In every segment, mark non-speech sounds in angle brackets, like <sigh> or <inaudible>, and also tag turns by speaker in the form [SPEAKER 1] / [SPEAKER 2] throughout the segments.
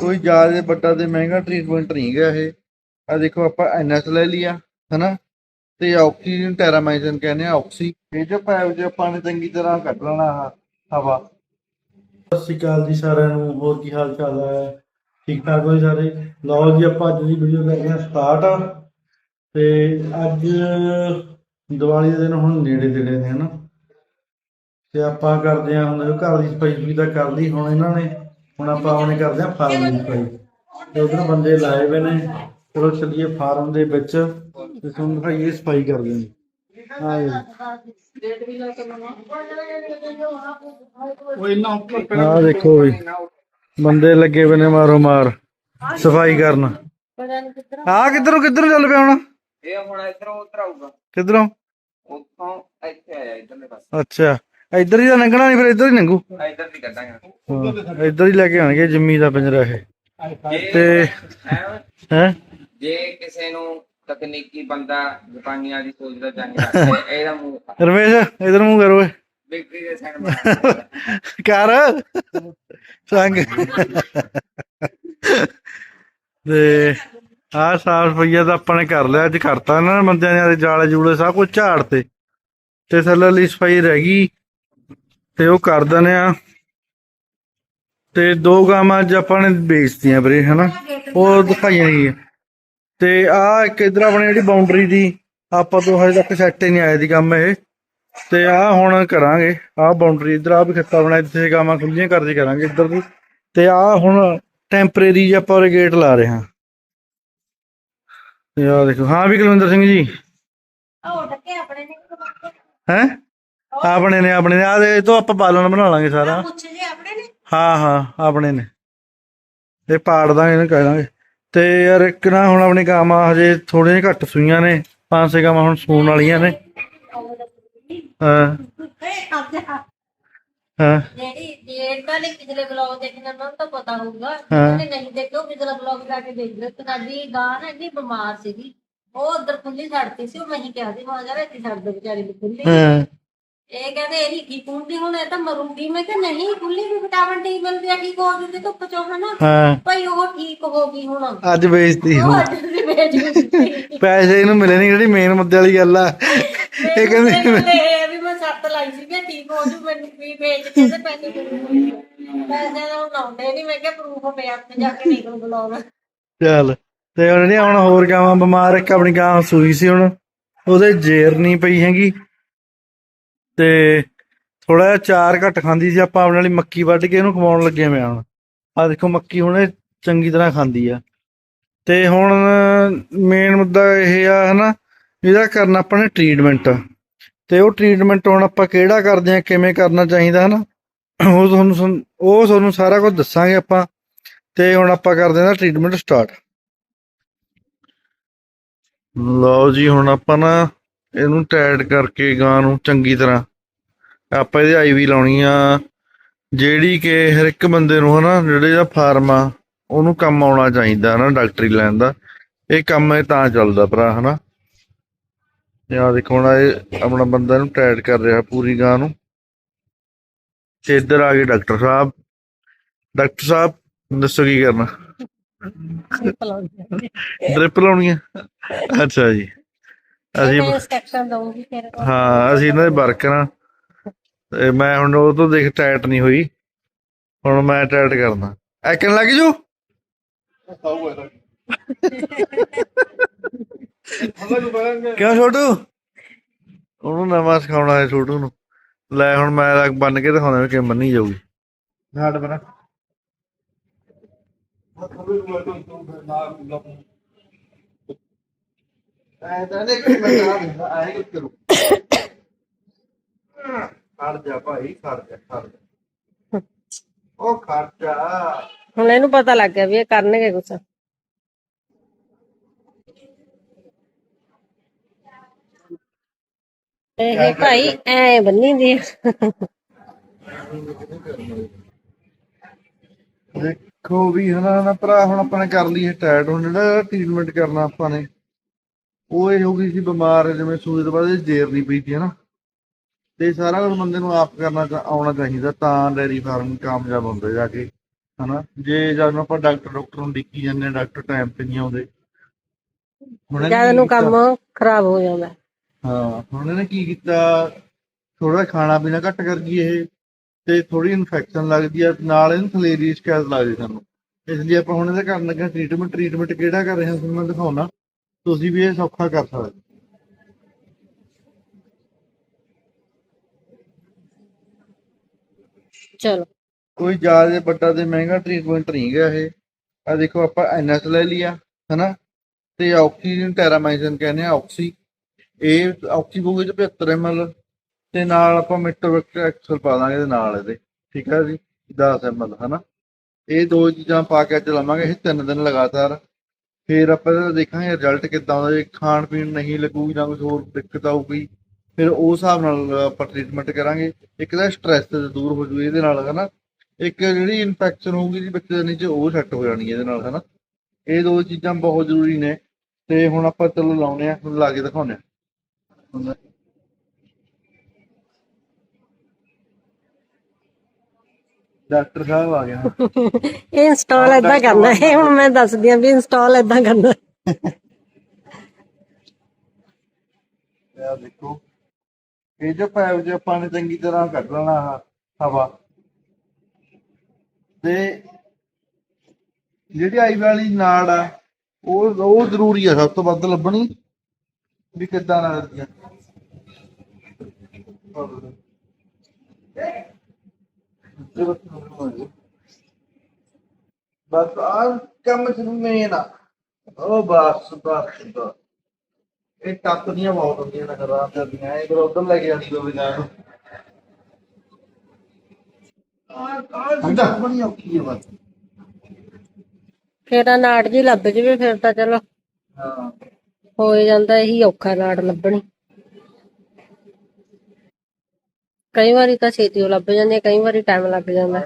[SPEAKER 1] ਕੋਈ ਜ਼ਿਆਦਾ ਵੱਡਾ ਤੇ ਮਹਿੰਗਾ ਟ੍ਰੀਟਮੈਂਟ ਨਹੀਂ ਹੈਗਾ ਇਹ। ਆ ਦੇਖੋ ਆਪਾਂ ਐਨਐਸ ਲੈ ਲਿਆ, ਹਨਾ? ਤੇ ਆਕਸੀਜਨ ਟੈਰਾਮਾਈਜ਼ਨ ਕਹਿੰਦੇ ਆ, ਆਕਸੀ। ਇਹ ਜੋ ਪਾਇਪ ਜੇ ਆਪਾਂ ਨੇ ਚੰਗੀ ਤਰ੍ਹਾਂ ਕੱਢ ਲੈਣਾ ਹਵਾ।
[SPEAKER 2] ਸਤਿ ਸ਼੍ਰੀ ਅਕਾਲ ਜੀ ਸਾਰਿਆਂ ਨੂੰ, ਹੋਰ ਕੀ ਹਾਲ ਚਾਲ ਹੈ? ਠੀਕ ਠਾਕ ਹੋ ਸਾਰੇ? ਲਓ ਜੀ, ਆਪਾਂ ਅੱਜ ਦੀ ਵੀਡੀਓ ਕਰਦੇ ਹਾਂ ਸਟਾਰਟ ਤੇ ਅੱਜ ਦੀਵਾਲੀ ਦੇ ਦਿਨ ਹੁਣ ਨੇੜੇ ਤੇੜੇ ਨੇ, ਹਨਾ? ਤੇ ਆਪਾਂ ਕਰਦੇ ਹਾਂ ਹੁਣ ਘਰ ਦੀ ਸਫ਼ਾਈ ਵੀ ਤਾਂ ਕਰ ਲਈ ਹੁਣ ਇਹਨਾਂ ਨੇ। ਹੁਣ ਆਪਾਂ ਉਹਨੇ ਕਰਦੇ ਹਾਂ ਫਾਰਮ ਦੀ ਸਫ਼ਾਈ ਤੇ ਉਧਰ ਬੰਦੇ ਲਾਏ ਹੋਏ ਨੇ। ਚਲੋ ਚੱਲੀਏ ਫਾਰਮ ਦੇ ਵਿੱਚ। ਤੇ ਤੁਹਾਨੂੰ ਦਿਖਾਈਏ ਸਫ਼ਾਈ ਕਰਦੇ ਨੇ। ਹਾਂ ਆਹ ਦੇਖੋ ਵੀ ਬੰਦੇ ਲੱਗੇ ਹੋਏ ਨੇ ਮਾਰੋ ਮਾਰ। ਸਫ਼ਾਈ ਕਰਨ। ਆ ਕਿੱਧਰੋਂ ਕਿੱਧਰੋਂ ਚੱਲ ਪਿਆ ਹੁਣ?
[SPEAKER 3] ਇਹ ਹੁਣ ਇਧਰੋਂ ਉਧਰ ਆਊਗਾ।
[SPEAKER 2] ਕਿੱਧਰੋਂ?
[SPEAKER 3] ਉੱਥੋਂ ਇੱਥੇ ਆਇਆ ਇਧਰਲੇ ਪਾਸੇ।
[SPEAKER 2] ਅੱਛਾ। ਇੱਧਰ ਹੀ ਤਾਂ ਲੰਘਣਾ ਨਹੀਂ ਫਿਰ ਇੱਧਰ ਹੀ ਲੰਘੂ।
[SPEAKER 3] ਆ ਇਧਰ ਦੀ ਕੱਢਾਂਗੇ।
[SPEAKER 2] ਹਾਂ, ਇੱਧਰ ਹੀ ਲੈ ਕੇ ਆਣਗੇ ਜਿੰਮੀ ਦਾ ਪਿੰਜਰਾ ਇਹ। ਤੇ ਹੈ?
[SPEAKER 3] ਜੇ ਕਿਸੇ ਨੂੰ ਤਕਨੀਕੀ ਬੰਦਾ ਜਾਪਾਨੀਆਂ ਦੀ ਸੋਚਦਾ ਚਾਹੀਦਾ ਹੈ ਇਹਦਾ ਮੂੰਹ
[SPEAKER 2] ਰਮੇਸ਼ ਇੱਧਰ ਮੂੰਹ ਕਰੋ
[SPEAKER 3] ਬਿਕਰੀ ਦੇ ਬਣਾ
[SPEAKER 2] ਕਰ। ਸੰਗ। ਤੇ ਆਹ ਸਾਫ਼ ਸਫਾਈਆ ਤਾਂ ਆਪਾਂ ਨੇ ਕਰ ਲਿਆ ਅੱਜ ਕਰਤਾ ਇਹਨਾਂ ਨੇ ਬੰਦਿਆਂ ਨੇ ਜਾਲੇ ਜੂਲੇ ਸਭ ਕੁਝ ਝਾੜ ਤੇ। ਤੇ ਥੱਲੇ ਲਈ ਸਫ਼ਾਈ ਰਹਿ ਗਈ। ਤੇ ਉਹ ਕਰ ਦਨੇ ਆ। ਤੇ ਦੋ ਗਾਵਾਂ ਅੱਜ ਆਪਾਂ ਨੇ ਵੇਚਤੀਆਂ ਵੀਰੇ ਹਨਾ? ਉਹ ਦਿਖਾਈਆਂ ਨਹੀਂ ਤੇ ਆ ਇੱਕ ਇਧਰ ਆਪਣੀ ਜਿਹੜੀ ਬਾਉਂਡਰੀ ਦੀ ਆਪਾਂ ਤੋਂ ਹਜੇ ਤੱਕ ਸੈੱਟ ਹੀ ਨਹੀਂ ਆਇਆ ਦੀ ਕੰਮ ਇਹ। ਤੇ ਆ ਹੁਣ ਕਰਾਂਗੇ ਆ ਬਾਉਂਡਰੀ ਇਧਰ ਆ ਵੀ ਖੱਤਾ ਬਣਾਇਆ ਜਿੱਥੇ ਗਾਵਾਂ ਖੁੱਲੀਆਂ ਕਰਦੇ ਕਰਾਂਗੇ ਇੱਧਰ ਦੀ। ਤੇ ਆ ਹੁਣ ਟੈਂਪਰੇਰੀ ਜਿਹਾ ਆਪਾਂ ਗੇਟ ਲਾ ਰਹੇ ਹਾਂ। ਆ ਦੇਖੋ ਹਾਂ ਵੀ ਕੁਲਵਿੰਦਰ ਸਿੰਘ ਜੀ।
[SPEAKER 4] ਉਹ ਟੱਕੇ ਆਪਣੇ ਨੇ।
[SPEAKER 2] ਹੈ? ਆਪਣੇ ਨੇ ਆਪਣੇ ਨੇ। ਆ ਦੇ ਇਹ ਤੋਂ ਆਪਾਂ ਬਾਲਣ ਬਣਾ ਲਾਂਗੇ ਸਾਰਾ।
[SPEAKER 4] ਪੁੱਛ ਜੇ ਆਪਣੇ ਨੇ?
[SPEAKER 2] ਹਾਂ ਹਾਂ ਆਪਣੇ ਨੇ। ਇਹ ਪਾੜ ਦਾਂਗੇ ਇਹਨੂੰ ਕਹਿ ਦਾਂਗੇ। ਤੇ ਯਾਰ ਇੱਕ ਨਾ ਹੁਣ ਆਪਣੀ ਗਾਵਾਂ ਹਜੇ ਥੋੜੇ ਜਿਹੇ ਘੱਟ ਸੂਈਆਂ ਨੇ। ਪੰਜ ਛੇ ਗਾਵਾਂ ਹੁਣ ਸੂਣ ਵਾਲੀਆਂ ਨੇ। ਹਾਂ। ਹਾਂ।
[SPEAKER 4] ਜਿਹੜੀ ਡੇਟ ਦਾ ਨੇ ਪਿਛਲੇ ਬਲੌਗ ਦੇਖਣਾ ਉਹਨਾਂ ਨੂੰ ਤਾਂ ਪਤਾ ਹੋਊਗਾ। ਜਿਹਨੇ ਨਹੀਂ ਦੇਖਿਓ ਪਿਛਲਾ ਬਲੌਗ ਜਾ ਕੇ ਦੇਖ ਲਿਓ। ਸਾਡੀ ਗਾਂ ਨਾ ਇੰਨੀ ਬਿਮਾਰ ਸੀਗੀ। ਉਹ ਉਧਰ ਖੁੱਲੀ ਛੱਡਤੀ ਸੀ ਉਹ ਮੈਂ ਹੀ ਕਿਹਾ ਸੀ ਮੈਂ ਜਰਾ ਇੱਥੇ ਛੱਡ ਦੋ ਵਿਚਾਰੀ ਨੂੰ ਖੁੱਲੀ
[SPEAKER 2] ਹਾਂ।
[SPEAKER 4] ਇਹ ਕਹਿੰਦੇ ਇਹ ਠੀਕ ਹੁੰਦੀ ਹੁਣ ਇਹ ਤਾਂ ਮਰੂਗੀ ਮੈਂ ਕਿਹਾ ਨਹੀਂ ਖੁੱਲੀ ਵੀ ਵਿਟਾਮਿਨ ਡੀ ਮਿਲਦੀ ਆ ਠੀਕ ਹੋ ਜੂਗੀ ਧੁੱਪ ਚੋਂ ਹਨਾ?
[SPEAKER 2] ਹਾਂ।
[SPEAKER 4] ਭਾਈ ਉਹ ਠੀਕ ਹੋ ਗਈ ਹੁਣ।
[SPEAKER 2] ਅੱਜ ਵੇਚਤੀ
[SPEAKER 4] ਉਹ
[SPEAKER 2] ਹੁਣ।
[SPEAKER 4] ਅੱਜ ਦੀ ਵੇਚ ਦਿੱਤੀ।
[SPEAKER 2] ਪੈਸੇ ਇਹਨੂੰ ਮਿਲੇ ਨਹੀਂ ਜਿਹੜੀ ਮੇਨ ਮੁੱਦੇ ਵਾਲੀ ਗੱਲ ਆ। ਇਹ ਕਹਿੰਦੇ
[SPEAKER 4] ਇਹ ਵੀ ਮੈਂ ਸੱਤ ਲਾਈ ਸੀ ਕਿ ਠੀਕ ਹੋ ਜੂ ਮੈਨੂੰ ਵੀ ਵੇਚ ਕੇ ਤੇ ਪੈਸੇ ਦੇ ਪੈਸੇ ਦਾ ਹੁਣ ਆਉਂਦੇ ਨਹੀਂ ਮੈਂ ਕਿਹਾ ਪ੍ਰੂਫ ਪਿਆ ਤੇ ਜਾ ਕੇ ਨਿਕਲ ਬੁਲਾਉਣਾ
[SPEAKER 2] ਚੱਲ ਤੇ ਹੁਣ ਨਹੀਂ ਹੁਣ ਹੋਰ ਗਾਵਾਂ ਬਿਮਾਰ ਇੱਕ ਆਪਣੀ ਗਾਂ ਸੂਈ ਸੀ ਹੁਣ ਉਹਦੇ ਜੇਰ ਨਹੀਂ ਪਈ ਹੈਗੀ। ਤੇ ਥੋੜਾ ਜਿਹਾ ਚਾਰ ਘੱਟ ਖਾਂਦੀ ਸੀ, ਆਪਾਂ ਆਪਣੇ ਵਾਲੀ ਮੱਕੀ ਵੱਢ ਕੇ ਇਹਨੂੰ ਖਵਾਉਣ ਲੱਗੇ ਮੈਂ ਹੁਣ। ਆ ਦੇਖੋ ਮੱਕੀ ਹੁਣ ਇਹ ਚੰਗੀ ਤਰ੍ਹਾਂ ਖਾਂਦੀ ਆ। ਤੇ ਹੁਣ ਮੇਨ ਮੁੱਦਾ ਇਹ ਆ ਹਨਾ, ਇਹਦਾ ਕਰਨਾ ਆਪਾਂ ਨੇ ਟ੍ਰੀਟਮੈਂਟ ਤੇ ਉਹ ਟ੍ਰੀਟਮੈਂਟ ਹੁਣ ਆਪਾਂ ਕਿਹੜਾ ਕਰਦੇ ਆ ਕਿਵੇਂ ਕਰਨਾ ਚਾਹੀਦਾ ਹਨਾ, ਉਹ ਤੁਹਾਨੂੰ ਉਹ ਤੁਹਾਨੂੰ ਸਾਰਾ ਕੁਝ ਦੱਸਾਂਗੇ ਆਪਾਂ। ਤੇ ਹੁਣ ਆਪਾਂ ਕਰਦੇ ਹਾਂ ਟ੍ਰੀਟਮੈਂਟ ਸਟਾਰਟ ਲਓ ਜੀ, ਹੁਣ ਆਪਾਂ ਨਾ ਇਹਨੂੰ ਟਾਈਟ ਕਰਕੇ ਗਾਂ ਨੂੰ ਚੰਗੀ ਤਰ੍ਹਾਂ ਆਪਾਂ ਇਹਦੇ ਆਈਵੀ ਲਾਉਣੀ ਆ। ਜਿਹੜੀ ਕਿ ਹਰ ਇੱਕ ਬੰਦੇ ਨੂੰ ਹਨਾ ਜਿਹੜੇ ਦਾ ਫਾਰਮ ਆ ਉਹਨੂੰ ਕੰਮ ਆਉਣਾ ਚਾਹੀਦਾ ਹਨਾ ਡਾਕਟਰੀ ਲੈਣ ਦਾ। ਇਹ ਕੰਮ ਇਹ ਤਾਂ ਚੱਲਦਾ ਭਰਾ ਹਨਾ। ਆ ਦੇਖੋ ਹੁਣ ਇਹ ਆਪਣਾ ਬੰਦਾ ਇਹਨੂੰ ਟਾਈਟ ਕਰ ਰਿਹਾ ਪੂਰੀ ਗਾਂ ਨੂੰ। ਤੇ ਇੱਧਰ ਆ ਗਏ ਡਾਕਟਰ ਸਾਹਿਬ। ਡਾਕਟਰ ਸਾਹਿਬ ਦੱਸੋ ਕੀ ਕਰਨਾ? ਡ੍ਰਿਪ ਲਾਉਣੀ ਆ। ਅੱਛਾ ਜੀ। ਅਸੀਂ ਹਾਂ ਅਸੀਂ ਇਹਨਾਂ ਦੇ ਵਰਕਰ ਮੈਂ ਹੁਣ ਉਹ ਤੋਂ ਦੇਖ ਟਾਈਟ ਨਹੀਂ ਹੋਈ। ਹੁਣ ਮੈਂ ਟਾਈਟ ਕਰਨਾ। ਐਕਣ ਲੱਗ ਜੂ? ਕਿਉਂ ਛੋਟੂ? ਉਹਨੂੰ ਨਵਾਂ ਸਿਖਾਉਣਾ ਹੈ ਛੋਟੂ ਨੂੰ। ਲੈ ਹੁਣ ਮੈਂ ਲੱਗ ਬੰਨ ਕੇ ਦਿਖਾਉਣਾ ਕਿਵੇਂ ਬੰਨੀ ਜਾਊਗੀ।
[SPEAKER 1] ਘਾਟ ਬਣਾ। ਐ ਤਾਂ ਦੇਖ ਮੈਂ ਕਹਾ ਦਿੰਦਾ ਆਏ ਕਿ ਕਰੋ। ਖੜ ਜਾ ਭਾਈ ਖੜ ਜਾ ਖੜ ਜਾ। ਉਹ ਖੜ ਜਾ।
[SPEAKER 5] ਹੁਣ ਇਹਨੂੰ ਪਤਾ ਲੱਗ ਗਿਆ ਵੀ ਇਹ ਕਰਨਗੇ ਕੁਛ। ਇਹ ਭਾਈ ਐ ਬੰਨੀ ਦੀ।
[SPEAKER 1] ਦੇਖੋ ਵੀ ਹਨਾ ਨਾ ਭਰਾ ਹੁਣ ਆਪਾਂ ਨੇ ਕਰ ਲਈ ਹੈ ਟਾਇਟ ਹੁਣ ਜਿਹੜਾ ਟ੍ਰੀਟਮੈਂਟ ਕਰਨਾ ਆਪਾਂ ਨੇ ਉਹ ਇਹ ਹੋ ਗਈ ਸੀ ਬਿਮਾਰ ਜਿਵੇਂ ਸੂਈ ਤੋਂ ਬਾਅਦ ਇਹ ਜੇਰ ਨਹੀਂ ਪਈ ਸੀ ਹਨਾ। ਤੇ ਸਾਰਾ ਕੁਝ ਬੰਦੇ ਨੂੰ ਆਪ ਕਰਨਾ ਚਾ- ਆਉਣਾ ਚਾਹੀਦਾ ਤਾਂ ਡੈਰੀ ਫਾਰਮ ਕਾਮਯਾਬ ਹੁੰਦੇ ਜਾ ਕੇ
[SPEAKER 2] ਹਨਾ? ਜੇ ਜਦੋਂ ਆਪਾਂ ਡਾਕਟਰ ਡਾਕਟਰ ਨੂੰ ਡਿੱਕੀ ਜਾਂਦੇ ਆ ਡਾਕਟਰ ਟਾਈਮ ਤੇ ਨਹੀਂ ਆਉਂਦੇ। ਹੁਣ ਇਹਨੇ
[SPEAKER 4] ਜਦ
[SPEAKER 2] ਕੀ
[SPEAKER 4] ਨੂੰ
[SPEAKER 2] ਕੀਤਾ?
[SPEAKER 4] ਕੰਮ ਖਰਾਬ ਹੋ ਜਾਂਦਾ।
[SPEAKER 2] ਹਾਂ ਹੁਣ ਇਹਨੇ ਕੀ ਕੀਤਾ? ਥੋੜਾ ਖਾਣਾ ਪੀਣਾ ਘੱਟ ਕਰ ਗਈ ਇਹ ਤੇ ਥੋੜੀ ਇਨਫੈਕਸ਼ਨ ਲੱਗਦੀ ਆ ਨਾਲ ਇਹਨੂੰ ਥਲੇਰੀ ਦੀ ਸ਼ਿਕਾਇਤ ਲੱਗਦੀ ਸਾਨੂੰ। ਇਸ ਲਈ ਆਪਾਂ ਹੁਣ ਇਹਦਾ ਕਰਨ ਲੱਗੇ ਟ੍ਰੀਟਮੈਂਟ ਟ੍ਰੀਟਮੈਂਟ ਕਿਹੜਾ ਕਰ ਰਹੇ ਹਾਂ ਤੁਹਾਨੂੰ ਮੈਂ ਦਿਖਾਉਣਾ। ਤੁਸੀਂ ਵੀ ਇਹ ਸੌਖਾ ਕਰ ਸਕਦੇ
[SPEAKER 4] ਚਲੋ।
[SPEAKER 2] ਕੋਈ ਜ਼ਿਆਦਾ ਵੱਡਾ ਤੇ ਮਹਿੰਗਾ ਟ੍ਰੀਟਮੈਂਟ ਨਹੀਂ ਗਿਆ ਇਹ। ਆ ਦੇਖੋ ਆਪਾਂ ਐਨਐਸ ਲੈ ਲਿਆ, ਹਨਾ? ਤੇ ਆਕਸੀਜਨ ਟੈਰਾਮਾਈਸਿਨ ਕਹਿੰਦੇ ਆ, ਆਕਸੀ। ਇਹ ਆਕਸੀ ਬੂਗੇ ਚ 75 ml ਤੇ ਨਾਲ ਆਪਾਂ ਮਿਟੋਵੈਕਟਰ ਐਕਸਲ ਪਾ ਦਾਂਗੇ ਇਹਦੇ ਨਾਲ ਇਹਦੇ, ਠੀਕ ਹੈ ਜੀ? 10 ml ਹਨਾ? ਇਹ ਦੋ ਚੀਜ਼ਾਂ ਪਾ ਕੇ ਚਲਾਵਾਂਗੇ ਇਹ ਤਿੰਨ ਦਿਨ ਲਗਾਤਾਰ। ਫਿਰ ਆਪਾਂ ਇਹਦਾ ਦੇਖਾਂਗੇ ਰਿਜ਼ਲਟ ਕਿੱਦਾਂ ਆਉਂਦਾ ਜੇ ਖਾਣ ਪੀਣ ਨਹੀਂ ਲੱਗੂਗੀ ਜਾਂ ਕੁਝ ਹੋਰ ਦਿੱਕਤ ਆਊਗੀ। ਫਿਰ ਉਸ ਹਿਸਾਬ ਨਾਲ ਆਪਾਂ ਟ੍ਰੀਟਮੈਂਟ ਕਰਾਂਗੇ। ਇੱਕ ਤਾਂ ਸਟ੍ਰੈਸ ਦੂਰ ਹੋ ਜੂ ਇਹਦੇ ਨਾਲ ਹਨਾ। ਇੱਕ ਜਿਹੜੀ ਇਨਫੈਕਸ਼ਨ ਹੋਊਗੀ ਜੀ ਬੱਚੇ ਦੇ ਨੀਚੇ ਉਹ ਸੈੱਟ ਹੋ ਜਾਣੀ ਇਹਦੇ ਨਾਲ ਹਨਾ। ਇਹ ਦੋ ਚੀਜ਼ਾਂ ਬਹੁਤ ਜ਼ਰੂਰੀ ਨੇ। ਤੇ ਹੁਣ ਆਪਾਂ ਚਲੋ ਲਾਉਨੇ ਆ ਹੁਣ ਲਾ ਕੇ ਦਿਖਾਉਨੇ ਆ ਡਾਕਟਰ ਸਾਹਿਬ ਆ ਗਿਆ <laughs>
[SPEAKER 4] ਇਹ ਇੰਸਟਾਲ ਏਦਾਂ ਕਰਨਾ ਹੈ। ਹੁਣ ਮੈਂ ਦੱਸਦੀ ਆ ਵੀ ਇੰਸਟਾਲ ਏਦਾਂ ਕਰਨਾ
[SPEAKER 2] ਇਹ ਦੇਖੋ। ਇਹ ਜੋ ਪਾਇਪ ਜੇ ਆਪਾਂ ਨੇ ਚੰਗੀ ਤਰ੍ਹਾਂ ਕੱਢ ਲੈਣਾ ਹਵਾ। ਤੇ ਜਿਹੜੀ ਆਈ ਵਾਲੀ ਨਾੜ ਆ, ਉਹ ਉਹ ਜ਼ਰੂਰੀ ਆ ਸਭ ਤੋਂ ਵੱਧ ਲੱਭਣੀ ਵੀ ਕਿੱਦਾਂ ਲੱਗਦੀ ਆ। ਬਸ ਆ ਕੰਮ ਸ਼ੁਰੂ ਮੇਨ ਆ। ਉਹ ਬਸ ਬਸ ਬਸ। ਇਹ ਟੱਪਦੀਆਂ ਬਹੁਤ ਹੁੰਦੀਆਂ ਨਜ਼ਰਾਂ ਕਰਦੀਆਂ ਇਹ ਫਿਰ ਉਧਰ ਲੈ ਕੇ ਜਾਂਦੀ ਹੋਵੇ ਜਾਂ ਨੂੰ। ਅੰਦਾ ਬਣੀ ਔਖੀ ਹੈ ਬਸ।
[SPEAKER 4] ਫੇਰ ਆ ਨਾੜ ਜੀ ਲੱਭ ਜਵੇ ਫਿਰ ਤਾਂ ਚਲੋ।
[SPEAKER 2] ਹਾਂ।
[SPEAKER 4] ਜਾਂਦਾ ਇਹੀ ਔਖਾ ਨਾੜ ਲੱਭਣੀ। ਕਈ ਵਾਰੀ ਤਾਂ ਛੇਤੀ ਉਹ ਲੱਭ ਜਾਂਦੀ ਹੈ ਕਈ ਵਾਰੀ ਟਾਈਮ ਲੱਗ ਜਾਂਦਾ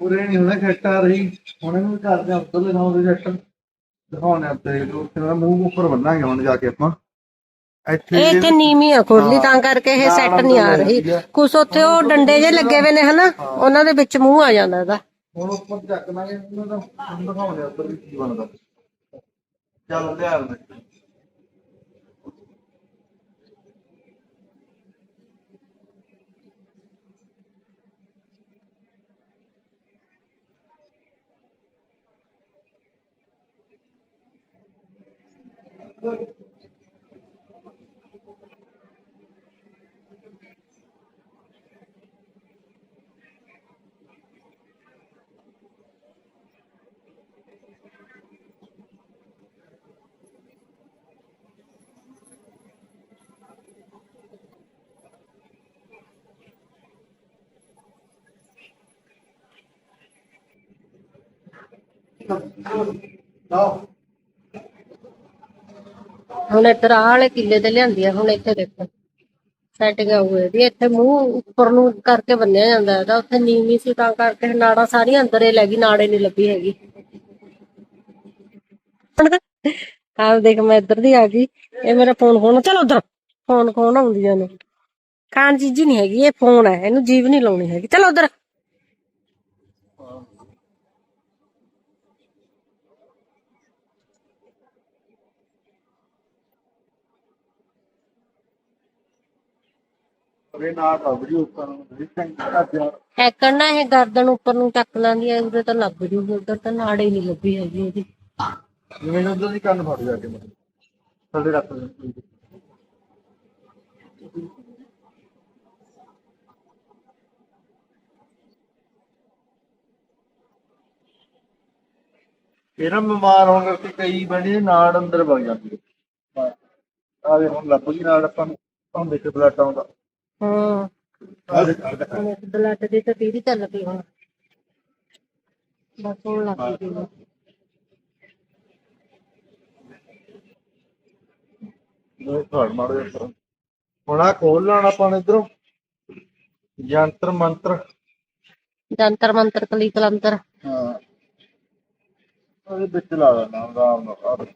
[SPEAKER 2] ਪੂਰੇ ਨਹੀਂ ਹੁੰਦਾ ਖੱਟਾ ਰਹੀ। ਹੁਣ ਇਹਨੂੰ ਕਰਦੇ ਆ ਉੱਧਰ ਦਿਖਾਉਂਦੇ ਜੱਟ। ਦਿਖਾਉਣੇ ਉੱਤੇ ਉੱਥੇ ਦਾ ਮੂੰਹ ਉੱਪਰ ਬੰਨਾਂਗੇ ਹੁਣ ਜਾ ਕੇ ਆਪਾਂ। ਇੱਥੇ
[SPEAKER 4] ਇਹ ਇੱਥੇ ਨੀਵੀਂ ਆ ਖੁਰਲੀ ਤਾਂ ਕਰਕੇ ਇਹ ਸੈੱਟ ਨਹੀਂ ਆ ਰਹੀ। ਕੁਛ ਉੱਥੇ ਉਹ ਡੰਡੇ ਜੇ ਲੱਗੇ ਹੋਏ ਨੇ ਹਨਾ ਉਹਨਾਂ ਦੇ ਵਿੱਚ ਮੂੰਹ ਆ ਜਾਂਦਾ ਇਹਦਾ।
[SPEAKER 2] ਹੁਣ ਉੱਪਰ ਚੱਕ ਲਾਂਗੇ ਉਹਨਾਂ ਦਾ ਹੁਣ ਦਿਖਾਉਣੇ ਉੱਧਰ ਵੀ ਕੀ ਬਣਦਾ। ਚੱਲ ਲਿਆ ਲੈ ਲਓ
[SPEAKER 4] ਹੁਣ ਇੱਧਰ ਆਹ ਵਾਲੇ ਕਿੱਲੇ ਤੇ ਲਿਆਂਦੀ ਆ, ਹੁਣ ਇੱਥੇ ਦੇਖੋ। ਸੈਟਿੰਗ ਹੋਏ ਦੀ ਇੱਥੇ ਮੂੰਹ ਉੱਪਰ ਨੂੰ ਕਰਕੇ ਬੰਨਿਆ ਜਾਂਦਾ ਇਹਦਾ ਉੱਥੇ ਨੀਵੀਂ ਸੀ ਤਾਂ ਕਰਕੇ ਨਾੜਾਂ ਸਾਰੀਆਂ ਅੰਦਰ ਹੀ ਲੱਗੀ ਨਾੜੇ ਨਹੀਂ ਲੱਭੀ ਹੈਗੀ। ਆਪ ਦੇਖ, ਮੈਂ ਇੱਧਰ ਦੀ ਆ ਗਈ, ਇਹ ਮੇਰਾ ਫੋਨ ਖੋਣ ਚਲ ਉਧਰ ਫੋਨ ਖੋਣ ਆਉਂਦੀਆਂ ਨੇ। ਖਾਣ ਚੀਜ਼ ਨਹੀਂ ਹੈਗੀ, ਇਹ ਫੋਨ ਹੈ, ਇਹਨੂੰ ਜੀਵ ਨਹੀਂ ਲਾਉਣੀ ਹੈਗੀ। ਚਲ ਉਧਰ।
[SPEAKER 2] ਅਰੇ ਨਾ ਤਾਂ ਵੀਡੀਓ ਉੱਪਰ
[SPEAKER 4] ਇਹ ਗਰਦਨ ਉੱਪਰ ਨੂੰ ਚੱਕ ਲਾਂਦੀ ਐ ਉਧਰ ਤਾਂ ਲੱਭ ਜੂਗੀ ਉਧਰ ਤਾਂ ਨਾੜੇ ਨਹੀਂ ਲੱਭੀ ਹੈਗੀ ਇਹਦੀ
[SPEAKER 2] ਜਿਵੇਂ ਉਧਰ ਦੀ ਕੰਨ ਫੜ ਜਾ ਕੇ ਮਤਲਬ ਥੱਲੇ ਰੱਖ ਦੇ ਇਹਨਾਂ ਬਿਮਾਰ ਹੋਣ ਕਰਕੇ ਕਈ ਬਣੀ ਨਾੜ ਅੰਦਰ ਵਗ ਜਾਂਦੀ ਹੈ ਆ ਵੇ ਹੁਣ ਲੱਭ ਗਈ ਨਾੜ ਆਪਾਂ ਨੂੰ ਹੁਣ ਦੇਖ ਬਲੱਡ ਆਉਂਦਾ।
[SPEAKER 4] ਹਾਂ ਬਲੱਡ ਦੀ ਤਾਂ ਤੀਰੀ ਚੱਲ ਪਈ ਹੁਣ ਬਸ ਹੁਣ ਲੱਗ ਗਈ ਹੈ।
[SPEAKER 2] ਉਹ ਫੜ ਮਾਰੋ ਹੁਣ ਆ ਖੋਲ ਲੈਣਾ ਆਪਾਂ ਨੇ ਇਧਰੋਂ ਯੰਤਰ ਮੰਤਰ
[SPEAKER 4] ਜੰਤਰ ਮੰਤਰ ਕਲੀ ਕਲੰਤਰ
[SPEAKER 2] ਹਾਂ ਉਹਦੇ ਵਿੱਚ ਲਾ ਦੇਣਾ ਆਰਾਮ ਨਾਲ ਆਹ ਦੇਖੋ।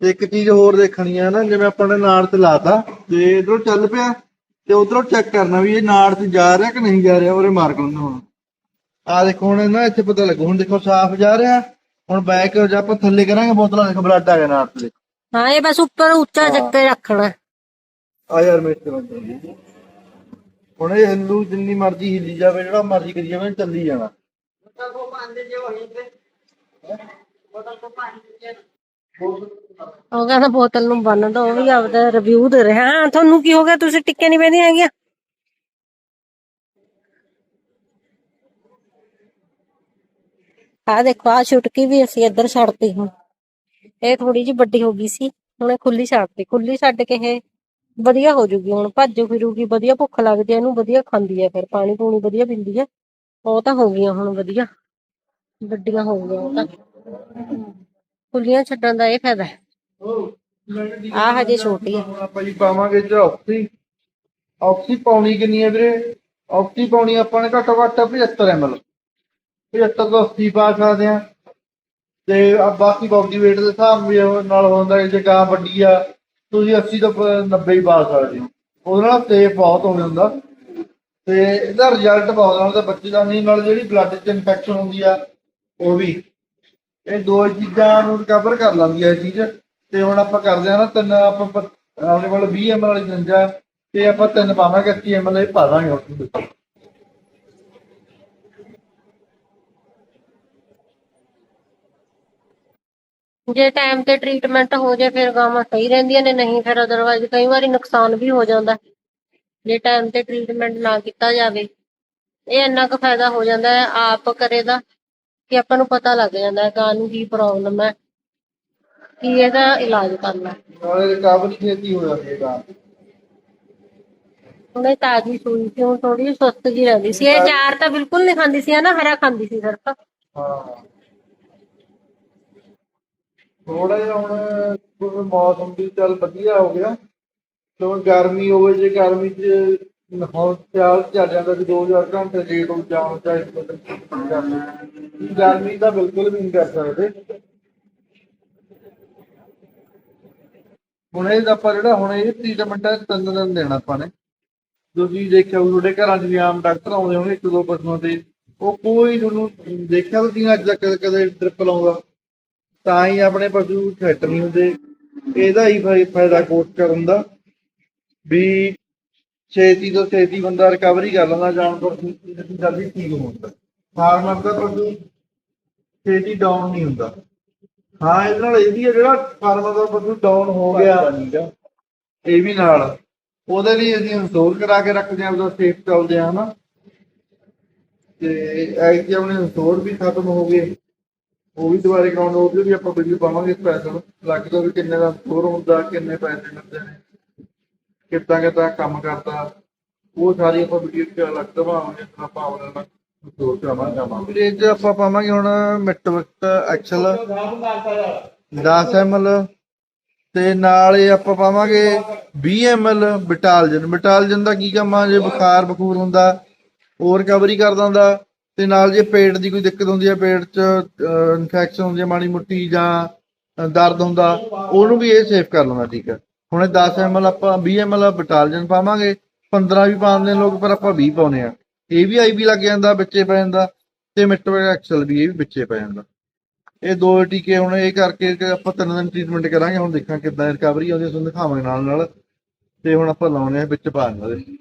[SPEAKER 2] ਤੇ ਇੱਕ ਚੀਜ਼ ਹੋਰ ਦੇਖਣੀ ਆ ਨਾ, ਜਿਵੇਂ ਆਪਾਂ ਨੇ ਨਾੜ ਤੇ ਲਾਤਾ, ਤੇ ਇਧਰੋਂ ਚੱਲ ਪਿਆ ਤੇ ਉਧਰੋਂ ਚੈੱਕ ਕਰਨਾ ਵੀ ਇਹ ਨਾੜ ਤੇ ਜਾ ਰਿਹਾ ਕਿ ਨਹੀਂ ਜਾ ਰਿਹਾ ਉਹਰੇ ਮਾਰਕ ਹੁੰਦਾ ਹੁਣ ਆ ਦੇਖੋ ਹੁਣ ਨਾ ਇੱਥੇ ਪਤਾ ਲੱਗੂ ਹੁਣ ਦੇਖੋ ਸਾਫ਼ ਜਾ ਰਿਹਾ ਹੁਣ ਬੈਕ ਜੇ ਆਪਾਂ ਥੱਲੇ ਕਰਾਂਗੇ ਬੋਤਲਾਂ ਦੇਖੋ ਬਲੱਡ ਆ ਗਿਆ ਨਾਲ ਤੇ।
[SPEAKER 4] ਹਾਂ ਇਹ ਬਸ ਉੱਪਰ ਉੱਚਾ ਚੱਕ ਕੇ ਰੱਖਣਾ।
[SPEAKER 2] ਆ ਯਾਰ ਮੇਰੇ ਤੇ ਬੰਦ ਹੁਣ ਇਹ ਹਿੱਲੂ ਜਿੰਨੀ ਮਰਜ਼ੀ ਹਿੱਲੀ ਜਾਵੇ ਜਿਹੜਾ ਮਰਜ਼ੀ ਕਰੀ ਜਾਵੇ ਚੱਲੀ ਜਾਣਾ।
[SPEAKER 4] ਉਹ ਕਹਿੰਦਾ ਬੋਤਲ ਨੂੰ ਬੰਨ ਦੋ, ਉਹ ਵੀ ਆਪਦਾ ਰਿਵਿਊ ਦੇ ਰਿਹਾ। ਹਾਂ, ਤੁਹਾਨੂੰ ਕੀ ਹੋ ਗਿਆ? ਤੁਸੀਂ ਟਿੱਕੇ ਨਹੀਂ ਪੈਂਦੀਆਂ ਹੈਗੀਆਂ? ਆ ਦੇਖੋ ਆ ਛੁਟਕੀ ਵੀ ਅਸੀਂ ਇੱਧਰ ਛੱਡਤੀ ਹੁਣ। ਇਹ ਥੋੜੀ ਜਿਹੀ ਵੱਡੀ ਹੋ ਗਈ ਸੀ। ਹੁਣ ਇਹ ਖੁੱਲੀ ਛੱਡਤੀ। ਖੁੱਲੀ ਛੱਡ ਕੇ ਇਹ ਵਧੀਆ ਹੋ ਜੂਗੀ। ਹੁਣ ਭੱਜ ਫਿਰੂਗੀ, ਵਧੀਆ ਭੁੱਖ ਲੱਗਦੀ ਹੈ, ਇਹਨੂੰ ਵਧੀਆ ਖਾਂਦੀ ਹੈ ਫਿਰ। ਪਾਣੀ ਪੂਣੀ ਵਧੀਆ ਪੀਂਦੀ ਹੈ। ਉਹ ਤਾਂ ਹੋ ਗਈਆਂ ਹੁਣ ਵਧੀਆ। ਵੱਡੀਆਂ ਹੋ ਗਈਆਂ ਉਹ ਤਾਂ। ਖੁੱਲੀਆਂ ਛੱਡਣ ਦਾ ਇਹ ਫਾਇਦਾ ਹੈ। ਆ ਹਜੇ ਛੋਟੀ ਹੈ।
[SPEAKER 2] ਹੁਣ ਆਪਾਂ ਜੀ ਪਾਵਾਂਗੇ ਚ ਆਕਸੀ ਆਕਸੀ ਪਾਉਣੀ ਕਿੰਨੀ ਹੈ ਵੀਰੇ? ਆਕਸੀ ਪਾਉਣੀ ਆਪਾਂ ਨੇ ਘੱਟੋ ਘੱਟ 75 ml 75 ਤੋਂ 80 ਪਾ ਸਕਦੇ ਆ ਤੇ ਆ ਬਾਕੀ ਬਾਡੀ weight ਦੇ ਹਿਸਾਬ ਨਾਲ ਹੁੰਦਾ ਜੇ ਗਾਂ ਵੱਡੀ ਆ ਤੁਸੀਂ 80 ਤੋਂ ਪ- 90 ਹੀ ਪਾ ਸਕਦੇ ਹੋ। ਉਹਦੇ ਨਾਲ ਸੇਫ ਬਹੁਤ ਹੋ ਜਾਂਦਾ। ਤੇ ਇਹਦਾ ਰਿਜ਼ਲਟ ਬਹੁਤ ਆਉਂਦਾ ਬੱਚੇ ਦਾ ਨਹੀਂ ਨਾਲ ਜਿਹੜੀ ਬਲੱਡ 'ਚ ਇਨਫੈਕਸ਼ਨ ਹੁੰਦੀ ਆ ਉਹ ਵੀ। ਇਹ ਦੋ ਚੀਜ਼ਾਂ ਨੂੰ ਰਿਕਵਰ ਕਰ ਲੈਂਦੀ ਹੈ ਇਹ ਚੀਜ਼। ਤੇ ਹੁਣ ਆਪਾਂ ਕਰਦੇ ਆ ਨਾ ਤਿੰਨ, ਆਪਾਂ ਪ- ਆਪਣੇ ਕੋਲ 20 ml ਵਾਲੀ ਜੰਜਾ ਤੇ ਆਪਾਂ ਤਿੰਨ ਪਾਵਾਂਗੇ 80 ml ਇਹ ਪਾ ਦਾਂਗੇ ਉਸ ਵਿੱਚ
[SPEAKER 4] ਜੇ ਟਾਈਮ ਤੇ ਟ੍ਰੀਟਮੈਂਟ ਹੋ ਜਾਏ ਫਿਰ ਗਾਵਾਂ ਸਹੀ ਰਹਿੰਦੀਆਂ ਨੇ, ਨਹੀਂ ਫਿਰ ਅਦਰਵਾਈਜ਼ ਕਈ ਵਾਰੀ ਨੁਕਸਾਨ ਵੀ ਹੋ ਜਾਂਦਾ। ਹੈ। ਜੇ ਟਾਈਮ ਤੇ ਟ੍ਰੀਟਮੈਂਟ ਨਾ ਕੀਤਾ ਜਾਵੇ, ਇਹ ਇੰਨਾ ਕੁ ਫਾਇਦਾ ਹੋ ਜਾਂਦਾ ਹੈ, ਆਪ ਕਰੇ ਦਾ। ਕਿ ਆਪਾਂ ਨੂੰ ਪਤਾ ਲੱਗ ਜਾਂਦਾ ਹੈ ਗਾਂ ਨੂੰ ਕੀ ਪ੍ਰੋਬਲਮ ਹੈ ਕੀ ਇਹਦਾ ਇਲਾਜ ਕਰਨਾ।
[SPEAKER 2] ਨਾਲੇ ਰਿਕਵਰੀ ਛੇਤੀ ਹੋ ਜਾਂਦੀ ਹੈ ਗਾਂ?
[SPEAKER 4] ਇਹ ਤਾਜ਼ੀ ਸੂਈ ਸੀ ਹੁਣ ਥੋੜੀ ਸੁਸਤ ਜੀ ਰਹਿੰਦੀ ਸੀ। ਇਹ ਚਾਰ ਤਾਂ ਬਿਲਕੁਲ ਨਹੀਂ ਖਾਂਦੀ ਸੀ ਨਾ ਹਰਾ ਖਾਂਦੀ ਸੀ ਸਿਰਫ।
[SPEAKER 2] ਹਾਂ। ਥੋੜਾ ਜਿਹਾ ਹੁਣ ਕਿਉਂਕਿ ਮੌਸਮ ਵੀ ਚੱਲ ਵਧੀਆ ਹੋ ਗਿਆ। ਕਿਉਂਕਿ ਗਰਮੀ ਹੋਵੇ ਜੇ ਗਰਮੀ 'ਚ ਹੁਣ ਸਿਆਲ ਚੱਲ ਜਾਂਦਾ ਸੀ 2000 ਘੰਟੇ ਲੇਟ ਹੋ ਜਾਣ ਚਾਹੇ ਗਰਮੀ ਗਰਮੀ ਬਿਲਕੁਲ ਵੀ ਨਹੀਂ ਕਰ ਸਕਦੇ। ਹੁਣ ਇਹ ਆਪਾਂ ਜਿਹੜਾ ਹੁਣ ਇਹ ਟ੍ਰੀਟਮੈਂਟ ਹੈ ਤਿੰਨ ਦਿਨ ਦੇਣਾ ਆਪਾਂ ਨੇ। ਤੁਸੀਂ ਦੇਖਿਆ ਹੋਊ, ਤੁਹਾਡੇ ਘਰਾਂ 'ਚ ਵੀ ਆਮ ਡਾਕਟਰ ਆਉਂਦੇ ਹੋਣਗੇ, ਇੱਕ ਦੋ ਪਸ਼ੂਆਂ ਤੇ। ਉਹ ਕੋਈ ਤੁਹਾਨੂੰ ਦੇਖਿਆ ਤੁਸੀਂ ਅੱਜ ਤੱਕ ਕਦੇ- ਕਦੇ ਡ੍ਰਿਪ ਲਾਉਂਦਾ? ਤਾਂ ਹੀ ਆਪਣੇ ਪਸ਼ੂ ਫਿੱਟ ਨਹੀਂ ਹੁੰਦੇ। ਇਹਦਾ ਹੀ ਫਾਇਦਾ ਕੋਟ ਕਰਨ ਦਾ। ਵੀ ਛੇਤੀ ਤੋਂ ਛੇਤੀ ਬੰਦਾ ਰਿਕਵਰੀ ਕਰ ਲੈਂਦਾ ਜਾਨਵਰ ਜਲਦੀ ਠੀਕ ਹੁੰਦਾ ਫਾਰਮਰ ਦਾ ਪਸ਼ੂ ਛੇਤੀ ਡਾਊਨ ਨਹੀਂ ਹੁੰਦਾ। ਹਾਂ, ਇਹਦੇ ਨਾਲ ਇਹ ਵੀ ਹੈ ਜਿਹੜਾ ਫਾਰਮਰ ਦਾ ਪਸ਼ੂ ਡਾਊਨ ਹੋ ਗਿਆ। ਇਹ ਵੀ ਨਾਲ। ਉਹਦੇ ਲਈ ਅਸੀਂ ਇੰਸਟਾਲ ਕਰਾ ਕੇ ਰੱਖਦੇ ਹਾਂ ਉਹਦਾ ਸੇਫ ਚੱਲਦੇ ਆ ਹਨਾ। ਤੇ ਐਕ ਆਪਣੇ ਇੰਸਟਾਲ ਵੀ ਖਤਮ ਹੋ ਗਏ। ਉਹ ਵੀ ਦੁਬਾਰੇ ਕਰਾਉਣ ਉਹਦੇ ਵੀ ਆਪਾਂ ਵੀਡੀਓ ਪਾਵਾਂਗੇ ਸਪੈਸ਼ਲ ਲੱਗਦਾ ਵੀ ਕਿੰਨੇ ਦਾ ਸਟੋਰ ਹੁੰਦਾ, ਕਿੰਨੇ ਪੈਸੇ ਮਿਲਦੇ ਨੇ। ਕਿੱਦਾਂ ਕਿੱਦਾਂ ਕੰਮ ਕਰਦਾ, ਉਹ ਸਾਰੀ ਆਪਾਂ ਵੀਡੀਓ ਚ ਅਲੱਗ ਦਵਾਵਾਂਗੇ ਆਪਾਂ ਉਹਨਾਂ ਨਾਲ ਸਟੋਰ ਕਰਾਵਾਂਗੇ ਆਵਾਂਗੇ ਇਹ ਚ ਆਪਾਂ ਪਾਵਾਂਗੇ ਹੁਣ ਮਿਟਵਕਤ ਐਕਸਲ 10 ml ਤੇ ਨਾਲ ਇਹ ਆਪਾਂ ਪਾਵਾਂਗੇ 20 ml ਬਿਟਾਲਜਨ। ਬਿਟਾਲਜਨ ਦਾ ਕੀ ਕੰਮ ਆ, ਜੇ ਬੁਖਾਰ ਬਖੂਰ ਹੁੰਦਾ ਉਹ ਰਿਕਵਰੀ ਕਰਦਾ ਹੁੰਦਾ, ਤੇ ਨਾਲ ਜੇ ਪੇਟ ਦੀ ਕੋਈ ਦਿੱਕਤ ਹੁੰਦੀ ਹੈ ਪੇਟ 'ਚ ਇਨਫੈਕਸ਼ਨ ਹੁੰਦੀ ਹੈ ਮਾੜੀ ਮੁੱਟੀ ਜਾਂ ਦਰਦ ਹੁੰਦਾ, ਉਹਨੂੰ ਵੀ ਇਹ ਸੇਫ ਕਰ ਲੈਂਦਾ, ਠੀਕ ਹੈ ਹੁਣ ਇਹ 10 ml ਆਪਾਂ 20 ml ਬਟਾਲੀਅਨ ਪਾਵਾਂਗੇ 15 ਵੀ ਪਾਉਂਦੇ ਲੋਕ, ਪਰ ਆਪਾਂ 20 ਪਾਉਨੇ ਆ। ਇਹ ਵੀ ਆਈਬੀ ਲੱਗ ਜਾਂਦਾ, ਵਿੱਚੇ ਪੈ ਜਾਂਦਾ, ਤੇ ਮਿਟਵੈਕ ਐਕਸਲ ਵੀ ਇਹ ਵੀ ਵਿੱਚੇ ਪੈ ਜਾਂਦਾ। ਇਹ ਦੋ ਟੀਕੇ ਹੁਣ ਇਹ ਕਰਕੇ ਆਪਾਂ ਤਿੰਨ ਦਿਨ ਟ੍ਰੀਟਮੈਂਟ ਕਰਾਂਗੇ, ਹੁਣ ਦੇਖਾਂ ਕਿੱਦਾਂ ਰਿਕਵਰੀ ਆਉਂਦੀ ਤੁਹਾਨੂੰ ਦਿਖਾਵਾਂਗੇ ਨਾਲ ਨਾਲ ਤੇ ਹੁਣ ਆਪਾਂ ਲਾਉਣੇ ਆ, ਵਿੱਚ ਪਾ ਦਿੰਦੇ